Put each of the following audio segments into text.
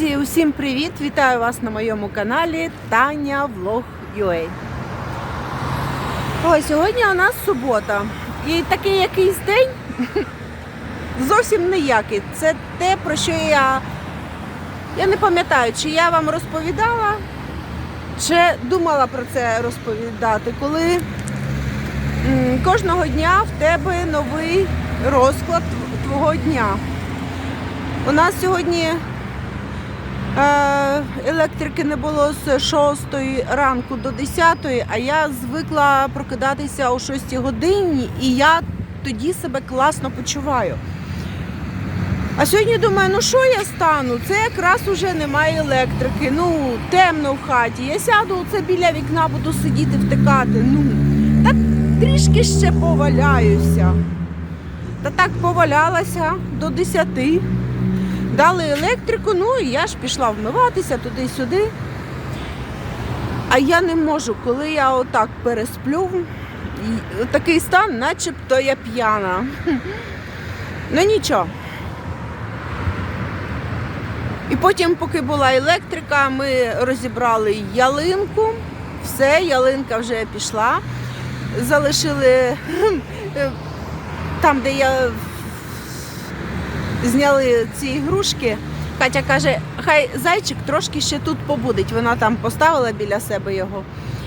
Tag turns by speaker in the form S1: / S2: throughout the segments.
S1: Друзі, усім привіт! Вітаю вас на моєму каналі Таня Влог UA. Ой, сьогодні у нас субота. І такий якийсь день зовсім ніякий. Це те, про що я. Я не пам'ятаю, чи я вам розповідала, чи думала про це розповідати, коли кожного дня в тебе новий розклад твого дня. У нас сьогодні електрики не було з 6 ранку до 10, а я звикла прокидатися о 6 годині, і я тоді себе класно почуваю. А сьогодні думаю, ну що я стану? Це якраз уже немає електрики. Ну, темно в хаті. Я сяду оце біля вікна, буду сидіти, втикати. Ну, та трішки ще поваляюся. Та так повалялася до 10. Дали електрику, ну і я ж пішла вмиватися туди-сюди. А я не можу, коли я отак пересплю, такий стан, начебто я п'яна. Ну нічого. І потім, поки була електрика, ми розібрали ялинку. Все, ялинка вже пішла. Залишили там, де я зняли ці ігрушки. Катя каже, хай зайчик трошки ще тут побудить. Вона там поставила біля себе його.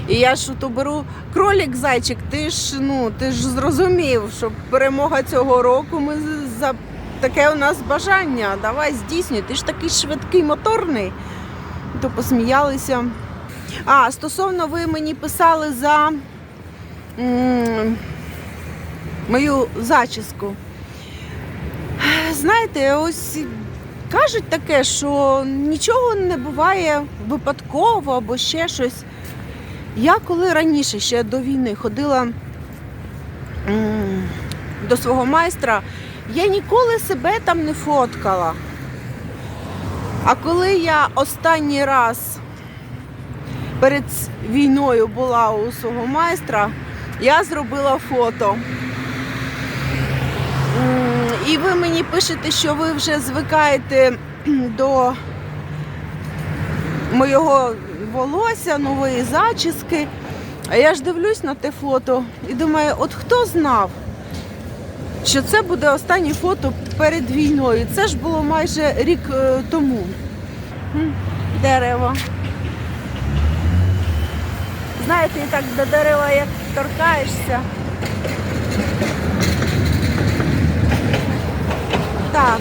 S1: І я ж то беру кролік зайчик, ти ж ну ти ж зрозумів, що перемога цього року ми за таке у нас бажання. Давай здійснюй. Ти ж такий швидкий моторний. То посміялися. А, стосовно ви мені писали за м, мою зачіску. Знаєте, ось кажуть таке, що нічого не буває випадково або ще щось. Я коли раніше ще до війни ходила до свого майстра, я ніколи себе там не фоткала. А коли я останній раз перед війною була у свого майстра, я зробила фото. І ви мені пишете, що ви вже звикаєте до моєго волосся, нової зачіски. А я ж дивлюсь на те фото і думаю, от хто знав, що це буде останнє фото перед війною. Це ж було майже рік е, тому. Дерево. Знаєте, і так до дерева як торкаєшся. Так.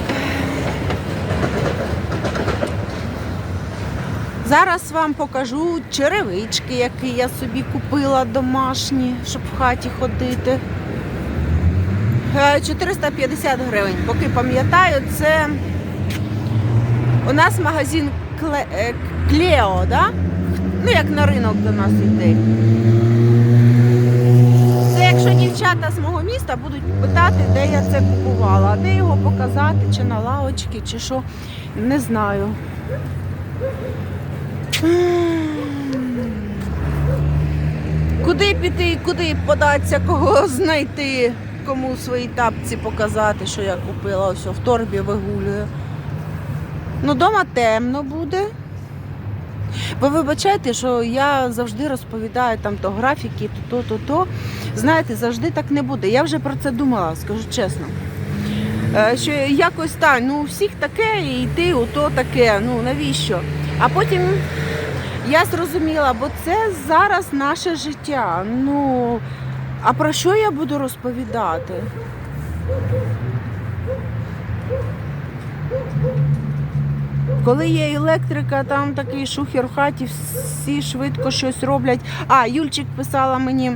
S1: Зараз вам покажу черевички, які я собі купила домашні, щоб в хаті ходити. Е, 450 гривень. Поки пам'ятаю, це у нас магазин е, Клео, да? ну як на ринок до нас йде. Дівчата з мого міста будуть питати, де я це купувала, де його показати, чи на лавочці, чи що, не знаю. Куди піти, і куди податися, кого знайти, кому свої тапці показати, що я купила, ось в торбі вигулюю. Ну, вдома темно буде. Ви вибачайте, що я завжди розповідаю там то графіки, то то, то, то. Знаєте, завжди так не буде. Я вже про це думала, скажу чесно. Е, Що якось так, ну у всіх таке, і ти ото таке, ну навіщо? А потім я зрозуміла, бо це зараз наше життя. Ну, а про що я буду розповідати? Коли є електрика, там такий шухер в хаті, всі швидко щось роблять. А, Юльчик писала мені,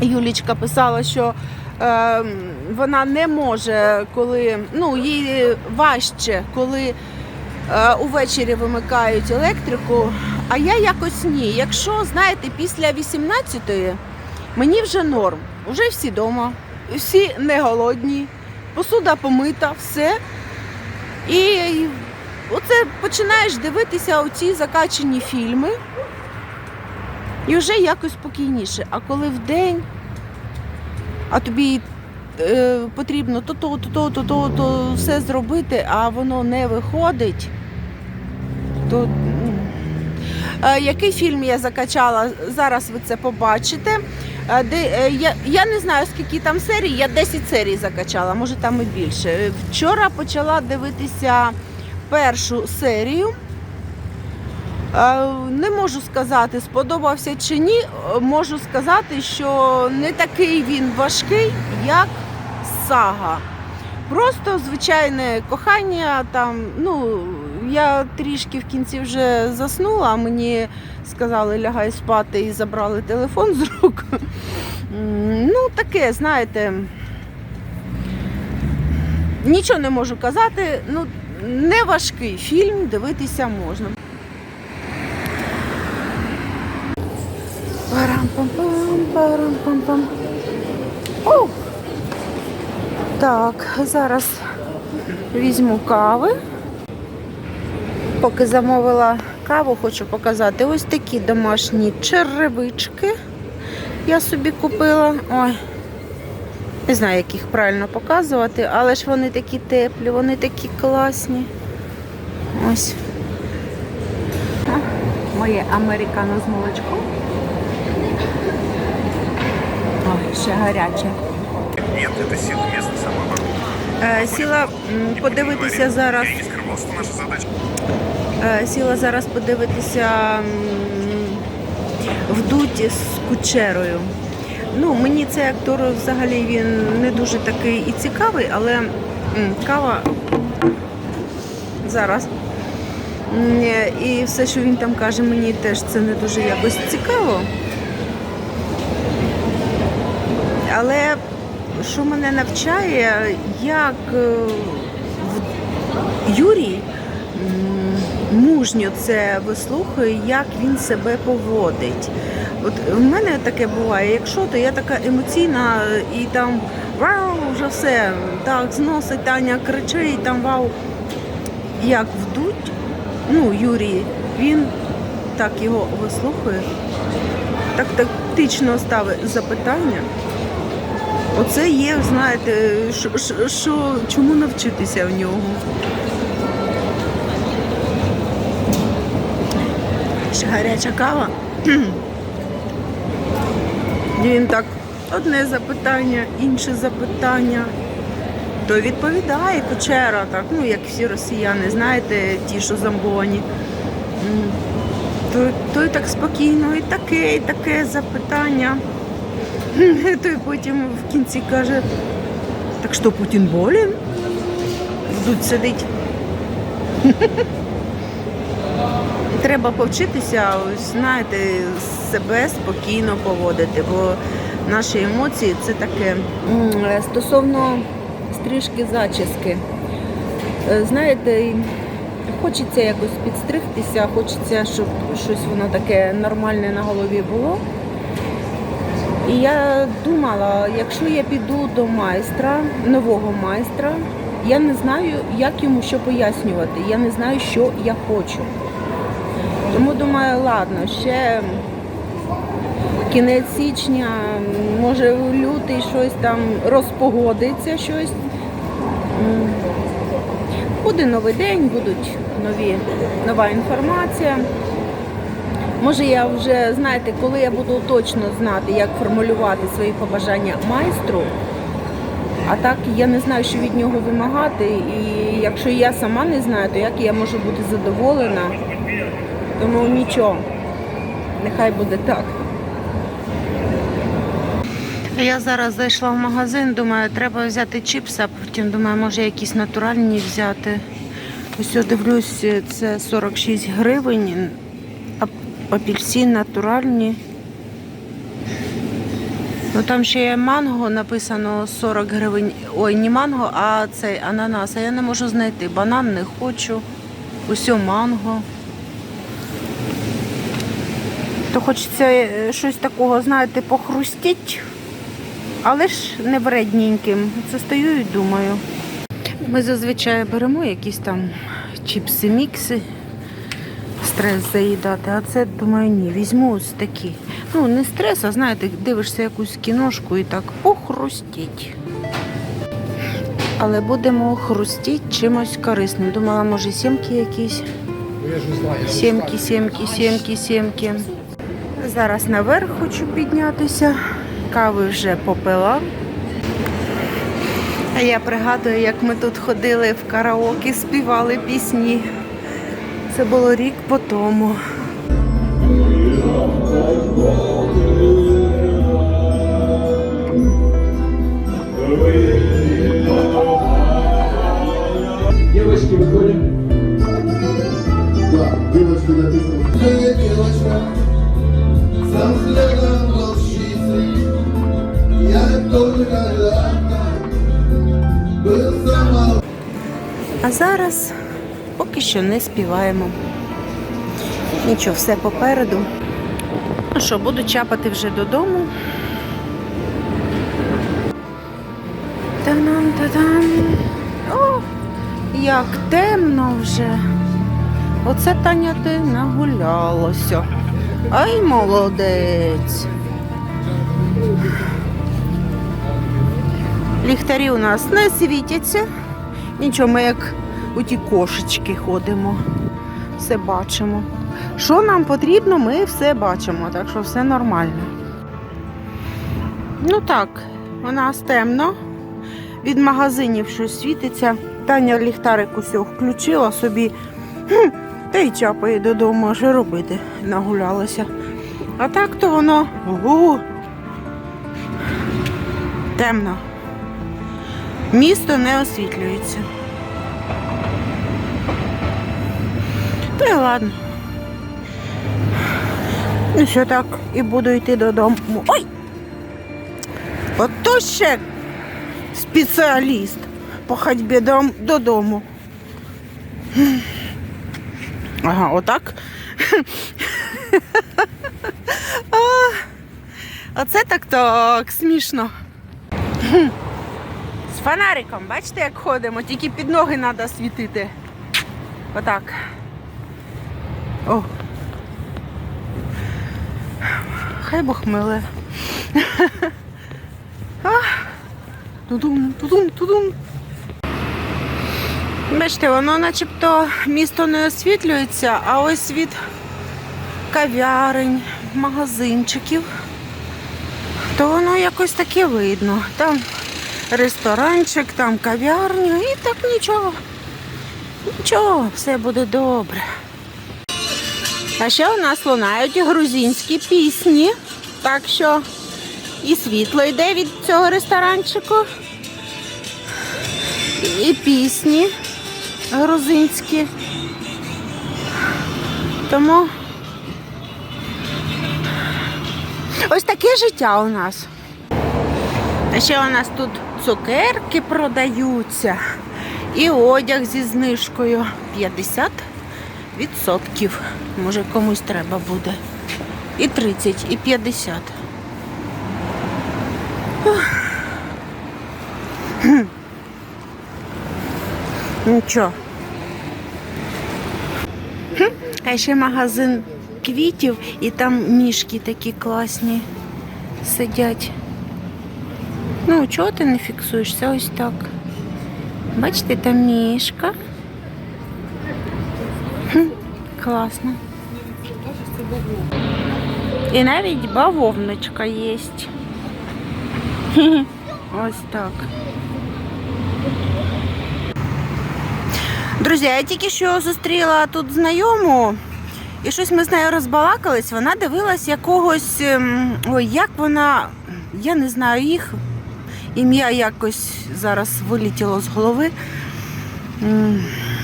S1: Юлічка писала, що е, вона не може, коли ну, їй важче, коли е, увечері вимикають електрику. А я якось ні. Якщо, знаєте, після 18-ї мені вже норм. Уже всі вдома, всі не голодні, посуда помита, все. І оце починаєш дивитися оці закачені фільми. І вже якось спокійніше. А коли вдень, а тобі е, потрібно то-то, то-то, то-то, то все зробити, а воно не виходить. То. Е, який фільм я закачала, зараз ви це побачите. Е, Де, е, я, я не знаю, скільки там серій, я 10 серій закачала, може там і більше. Вчора почала дивитися першу серію. Е, Не можу сказати, сподобався чи ні. Можу сказати, що не такий він важкий, як сага. Просто звичайне кохання. Там, ну, я трішки в кінці вже заснула, мені сказали, лягай спати і забрали телефон з рук. Ну, таке, знаєте. Нічого не можу казати. Ну, не важкий фільм, дивитися можна. Парам-пам-пам, парам-пам-пам. Оу! Так, зараз візьму кави. Поки замовила каву, хочу показати ось такі домашні черевички. Я собі купила. Ой, не знаю, як їх правильно показувати, але ж вони такі теплі, вони такі класні. Ось. О, Моє американо з молочком. Ой, ще гаряче.
S2: Нет, это сила местной самообороны.
S1: Е, Сіла м, подивитися зараз.
S2: Я не скрывал, что наша задача
S1: Е, Сіла зараз подивитися м, вдуть з кучерою. Ну, мені цей актор взагалі він не дуже такий і цікавий, але кава зараз. І все, що він там каже, мені теж це не дуже якось цікаво. Але що мене навчає, як е, Юрій мужньо це вислухає, як він себе поводить. От в мене таке буває, якщо то я така емоційна і там вау, вже все, так, зносить Таня кричить, там вау. Як вдуть, ну, Юрій, він так його вислухає, так тактично ставить запитання. Оце є, знаєте, що, що, чому навчитися в нього. Ще гаряча кава. І Він так одне запитання, інше запитання. То відповідає кучера, так, ну як всі росіяни, знаєте, ті, що замбовані. М, Той, той так спокійно, і таке, і таке запитання. Той потім в кінці каже, так що Путін болен? Тут сидить. Треба повчитися, знаєте, себе спокійно поводити, бо наші емоції це таке. Е, Стосовно стрижки зачіски. Е, Знаєте, хочеться якось підстригтися, хочеться, щоб щось воно таке нормальне на голові було. І я думала, якщо я піду до майстра, нового майстра, я не знаю, як йому що пояснювати. Я не знаю, що я хочу. Тому думаю, ладно, ще кінець січня, може лютий щось там розпогодиться щось. Буде новий день, будуть нові, нова інформація. Може, я вже, знаєте, коли я буду точно знати, як формулювати свої побажання майстру, а так я не знаю, що від нього вимагати. І якщо я сама не знаю, то як я можу бути задоволена. Тому нічого, нехай буде так. Я зараз зайшла в магазин, думаю, треба взяти чіпси, а потім думаю, може якісь натуральні взяти. Ось я дивлюсь, це 46 гривень, апельсин натуральні. Ну там ще є манго, написано 40 гривень. Ой, не манго, а цей ананас. А я не можу знайти. Банан не хочу. Усьо манго. То хочеться е, щось такого, знаєте, похрустіть, але ж не вредненьким. Це стою і думаю. Ми зазвичай беремо якісь там чіпси-мікси, стрес заїдати, а це, думаю, ні, візьму ось такі. Ну, не стрес, а знаєте, дивишся якусь кіношку і так похрустіть. Але будемо хрустіть чимось корисним. Думала, може, сімки якісь. Сімки, сімки, сімки, сімки. Зараз наверх хочу піднятися. Кави вже попила. А я пригадую, як ми тут ходили в караоке, співали пісні. Це було рік по тому.
S3: Девочки,
S1: що не співаємо. Нічого, все попереду. Ну що, буду чапати вже додому. Та-нам, та-дам. О, як темно вже. Оце Таня ти нагулялося. Ай, молодець. Ліхтарі у нас не світяться. Нічого, ми як у ті кошечки ходимо, все бачимо. Що нам потрібно, ми все бачимо, так що все нормально. Ну так, у нас темно. Від магазинів щось світиться. Таня ліхтарик усього включила собі. Хм, та й чапає додому, що робити, нагулялася. А так то воно ого, темно. Місто не освітлюється. Та ладно. Ну що так, і буду йти додому. Ой! Ото ще спеціаліст по ходьбі додому. Ага, отак. Оце так так смішно. З фонариком, бачите, як ходимо, тільки під ноги треба світити. Отак. О. Хай Бог миле. Тудум, тудум, тудум. Бачите, воно начебто місто не освітлюється, а ось від кав'ярень, магазинчиків, то воно якось таке видно. Там ресторанчик, там кав'ярня і так нічого. Нічого, все буде добре. А ще у нас лунають грузинські пісні. Так що і світло йде від цього ресторанчику. І пісні грузинські. Тому ось таке життя у нас. А ще у нас тут цукерки продаються і одяг зі знижкою 50%. Може комусь треба буде. І 30, і 50. Нічого. А ще магазин квітів і там мішки такі класні сидять. Ну, чого ти не фіксуєшся? Ось так. Бачите, там мішка. Класно. І навіть бавовночка є. Ось так. Друзі, я тільки що зустріла тут знайому, і щось ми з нею розбалакались. Вона дивилась якогось. ем, Ой, як вона. Я не знаю їх. Ім'я якось зараз вилетіло з голови.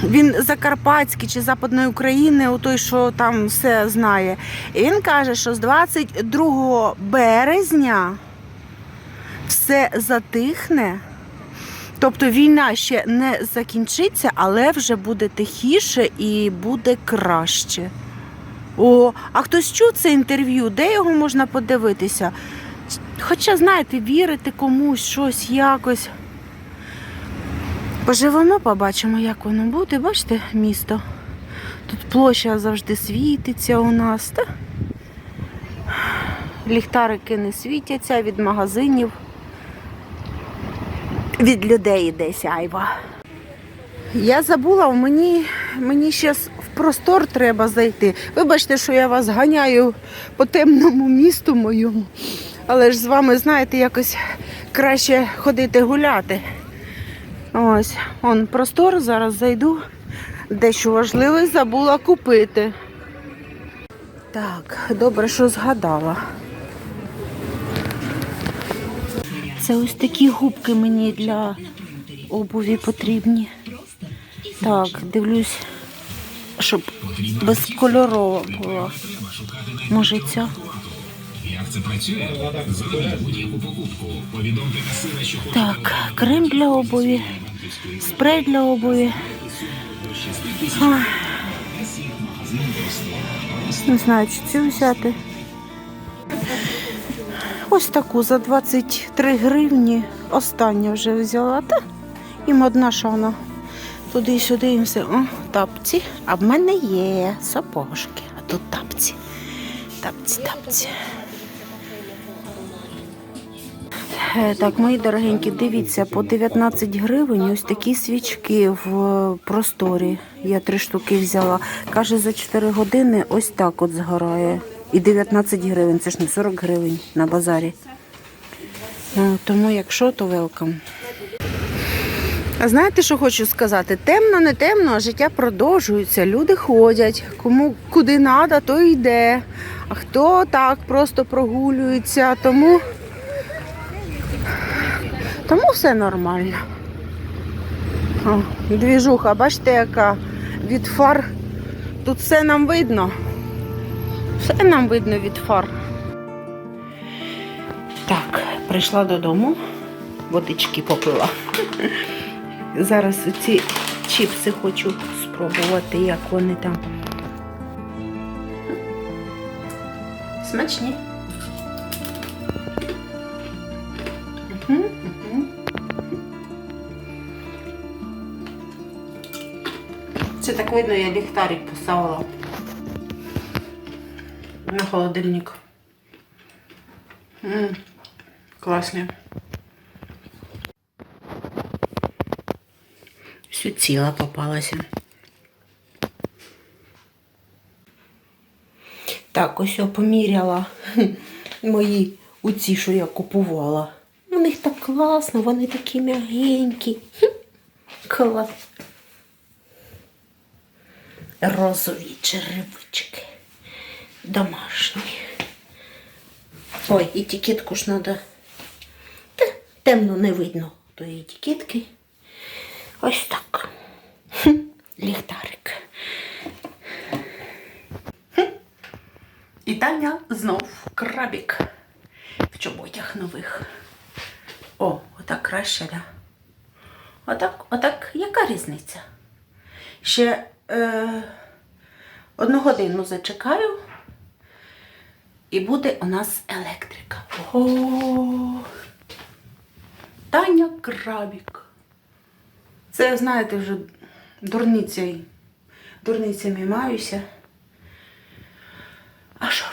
S1: Він Закарпатський чи Западної України, у той, що там все знає. І він каже, що з 22 березня все затихне. Тобто війна ще не закінчиться, але вже буде тихіше і буде краще. О, а хтось чув це інтерв'ю, де його можна подивитися? Хоча, знаєте, вірити комусь щось якось. Поживемо, побачимо, як воно буде. Бачите, місто. Тут площа завжди світиться у нас. Та? Ліхтарики не світяться від магазинів. Від людей йде сяйва. Я забула, мені, мені ще в простор треба зайти. Вибачте, що я вас ганяю по темному місту моєму. Але ж з вами, знаєте, якось краще ходити гуляти. Ось, он простор, зараз зайду. Дещо важливе забула купити. Так, добре, що згадала. Це ось такі губки мені для обуві потрібні. Так, дивлюсь, щоб безкольорова була. Може ця? Так, крем для обуві, спрей для обуві. Ах. Не знаю, чи цю взяти. Ось таку за 23 гривні. Остання вже взяла. Та їм одна шана. Туди і сюди і все. О, тапці. А в мене є сапожки. А тут тапці. Тапці, тапці. Так, мої дорогенькі, дивіться, по 19 гривень ось такі свічки в е, просторі. Я три штуки взяла. Каже, за 4 години ось так от згорає. І 19 гривень, це ж не 40 гривень на базарі. Ну, тому якщо, то велкам. А знаєте, що хочу сказати? Темно, не темно, а життя продовжується. Люди ходять. Кому куди треба, то йде. А хто так просто прогулюється, тому. Тому все нормально. О, двіжуха, бачите, яка від фар. Тут все нам видно. Все нам видно від фар. Так, прийшла додому, водички попила. Зараз ці чіпси хочу спробувати, як вони там. Смачні. Видно, я ліхтарик поставила на холодильник. М, Класні. Все ціла попалася. Так, ось я поміряла мої оці, що я купувала. У них так класно, вони такі м'ягенькі. Клас. Розові черевички. Домашні. Ой, етикетку ж треба. Та, темно не видно тої етикетки. Ось так. Хм, Ліхтарик. І Таня знов крабік в чоботях нових. О, отак краще, да? Отак, отак, яка різниця? Ще е, одну годину зачекаю, і буде у нас електрика. О! Таня крабік. Це, знаєте, вже дурницею дурницями маюся. А що